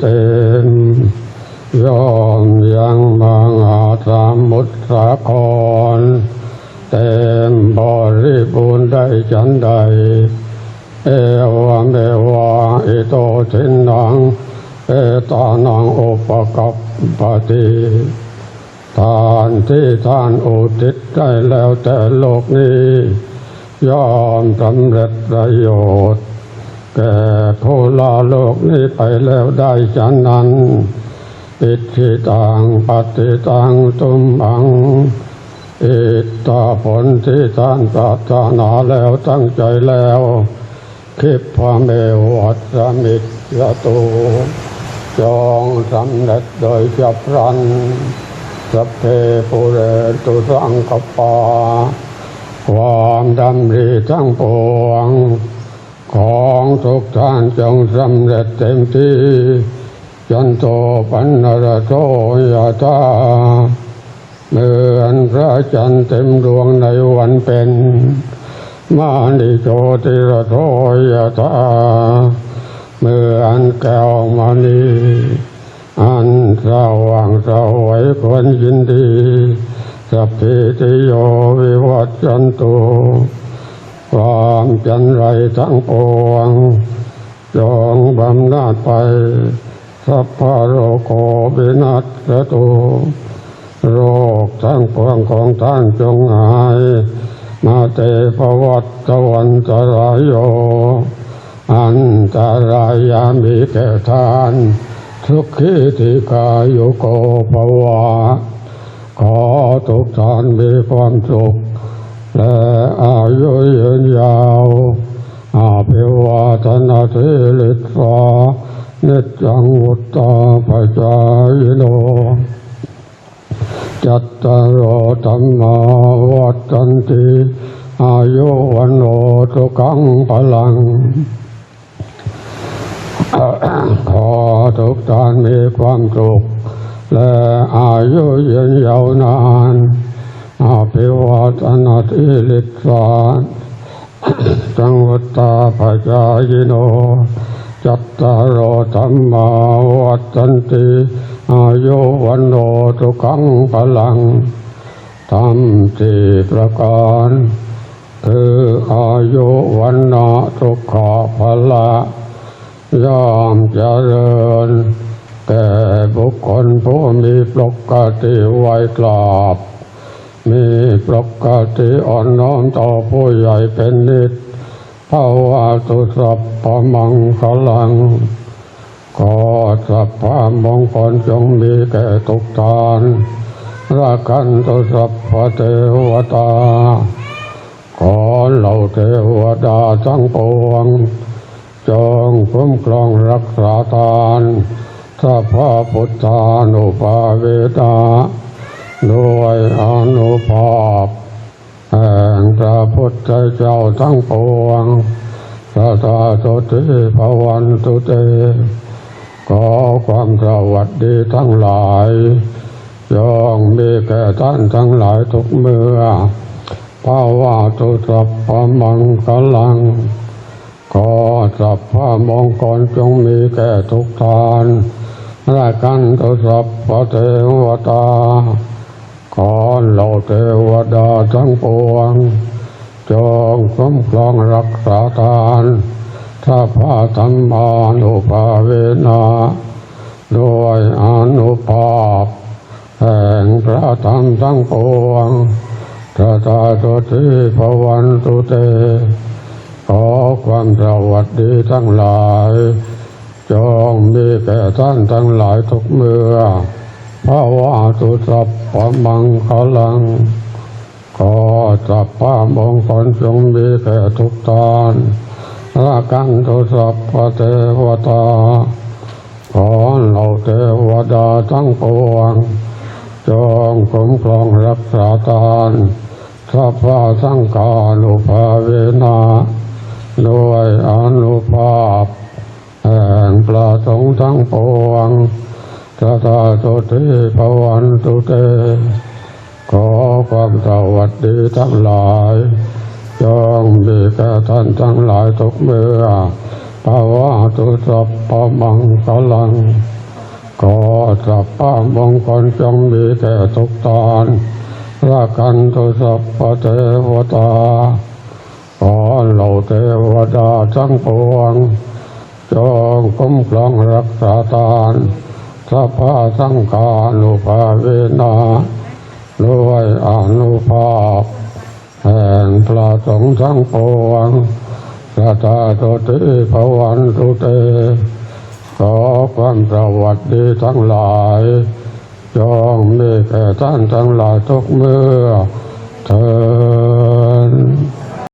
เต็มยอมยังบางอาสามุทสาครเต็มบริบูรณ์ได้ฉันใด เอวะเมวะอิโตทินังเอตานังอุปกัปปติทานที่ทานอุทิศได้แล้วแต่โลกนี้ยอมสำเร็จประโยชน์ แก่ผู้ลาโลกนี้ไปแล้วได้ฉันนั้นอิทธิตังปฏิตังตุมหังอิทธาผลที่ท่านปรารถนาแล้วตั้งใจแล้วคิดพระเมวัตสมิตรตูจองสำเร็จโดยจับพลันสเพปุเรตุสังกปา ความดำริทั้งปวง ของทุกท่านจงสำเร็จเต็มที่ยันโตปันนรโตยะตาเหมือนพระจันทร์เต็มดวงในวันเป็น มานิโจติระโทยะตาเหมือนแก้วมณีอันสว่างสวยควรยินดี สัพพิติโยวิวัตจันตุ ความจันไรทั้งปวงจงบำนาจไป สัพพะโรโควินัสสตุโรคทั้งปวงของท่านจงหาย มาเตภวัตตวันตรายโย อันตรายามีแก่ท่าน ทุกขิติกายุโกภวะขอทุกท่านมีความสุข และอายุยืนยาวอาภิวาทนาสิลิสานิจังวุตตาปจายโนจัตตารโอธรรมาวัฏันติอายุวันโนสุขังพลัง ขอทุกท่านมีความสุขและอายุยืนยาวนาน ภิวาทนาทิลิสาจังวัตตาปจายโน จัตตารโอธรรมาวัฏันติอายุวันโนทุกังพลังธรรมสี่ประการคืออายุวันนะทุกขพละย่อมเจริญแก่บุคคลผู้มีปกติไวยกราบ มีปกติอ่อนน้อมต่อผู้ใหญ่เป็นนิดภาวะตุสัพพมังคลังขอสัพพมงคลจงมีแก่ทุกทานรักขันตุสัพพเทวตา ขอเหล่าเทวดาทั้งปวง จงคุ้มครองรักษาทานสัพพพุทธานุภาเวตา ด้วยอนุภาพแห่งพระพุทธเจ้าทั้งปวงสาธาโตติภวันตุเตขอความสวัสดีทั้งหลายจงมีแก่ท่านทั้งหลายทุกเมื่อภาวะตุสัพพมังคลัง ขอสัพพมงคลจงมีแก่ทุกท่านรากันตุสัพพเทวตา เทวดาทั้งปวง จงคุ้มครองรักษาทานถ้าพระธรรมานุภาเวนะด้วยอนุภาพแห่งพระธรรมทั้งปวงตถาคตที่ภวันตุเต ขอความสวัสดีทั้งหลาย จงมีแก่ท่านทั้งหลายทุกเมื่อ ระวาตุสัพพมังคลังขอสัพพะมงคลจงมีแก่ทุกท่านละกันตุสัพพเทวตาขอเหล่าเทวดาทั้งปวงจงคุ้มครองรักษาทานสัพพะสังฆานุภาเวนะด้วยอนุภาพแห่งพระสงฆ์ทั้งปวง ตถาคตที่ภวันตุเต ขอความสวัสดีทั้งหลายจงมีแก่ท่านทั้งหลายทุกเมื่อภาวะตุสัพพมังสลัง ขอสัพพมงคลจงมีแก่ทุกตานรักันตุสัพพเทวตา ขอเหล่าเทวดาทั้งปวงจงคุ้มครองรักษาทาน สัพพะสังฆานุภาเวนะด้วยอนุภาพแห่งพระสงฆ์ทั้งปวงสัตตาโตติภวันตุเตขอความสวัสดีทั้งหลายจงมีแก่ท่านทั้งหลายทุกเมื่อเทิน